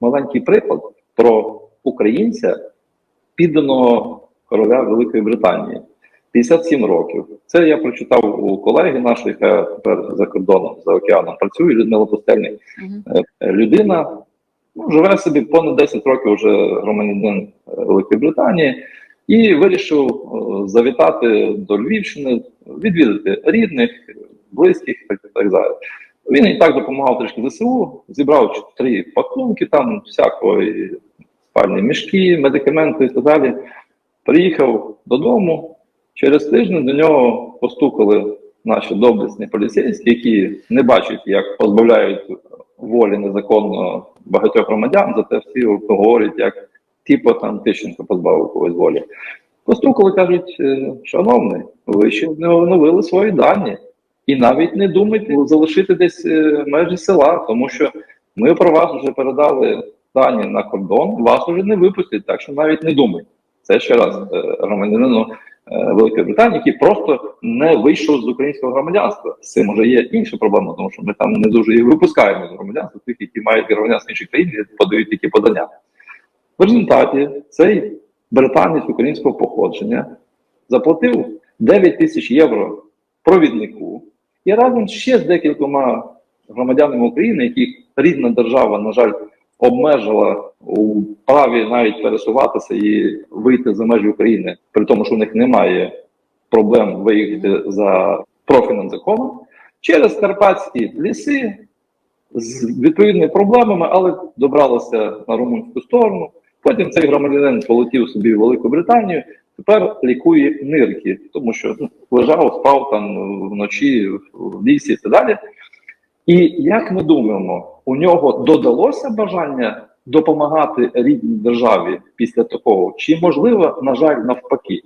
маленький приклад про українця, підданого короля Великої Британії. 57 років. Це я прочитав у колеги нашої, яка тепер за кордоном, за океаном працює, Людмила Пустельник. Е, Людина ну, живе собі понад 10 років вже громадянин е, Великої Британії і вирішив е, завітати до Львівщини, відвідати рідних, близьких так, так далі. Він і так допомагав трішки ЗСУ, зібрав три пакунки, там всякого і спальні мішки, медикаменти і так далі. Приїхав додому. Через тиждень до нього постукали наші доблесні поліцейські, які не бачать, як позбавляють волі незаконно багатьох громадян, зате всі говорять, як типу там Тищенко позбавив когось волі. Постукали, кажуть, «Е, шановний, ви ще не оновили свої дані. І навіть не думайте залишити десь е, межі села, тому що ми про вас вже передали дані на кордон, вас вже не випустять, так що навіть не думайте. Це ще раз е, громадянину е, Великої Британії, який просто не вийшов з українського громадянства. З цим вже є інша проблема, тому що ми там не дуже і випускаємо з громадянства тих, які мають громадянство інших країн, і подають такі подання. В результаті цей британець українського походження заплатив 9 тисяч євро провіднику і разом ще з декількома громадянами України, яких рідна держава, на жаль, обмежила у праві навіть пересуватися і вийти за межі України, при тому, що у них немає проблем виїхати за профільним законом, через карпатські ліси з відповідними проблемами, але добралися на румунську сторону. Потім цей громадянин полетів собі в Велику Британію. Тепер лікує нирки, тому що ну, лежав, спав там вночі в лісі і так далі. І як ми думаємо, у нього додалося бажання допомагати рідній державі після такого? Чи можливо, на жаль, навпаки?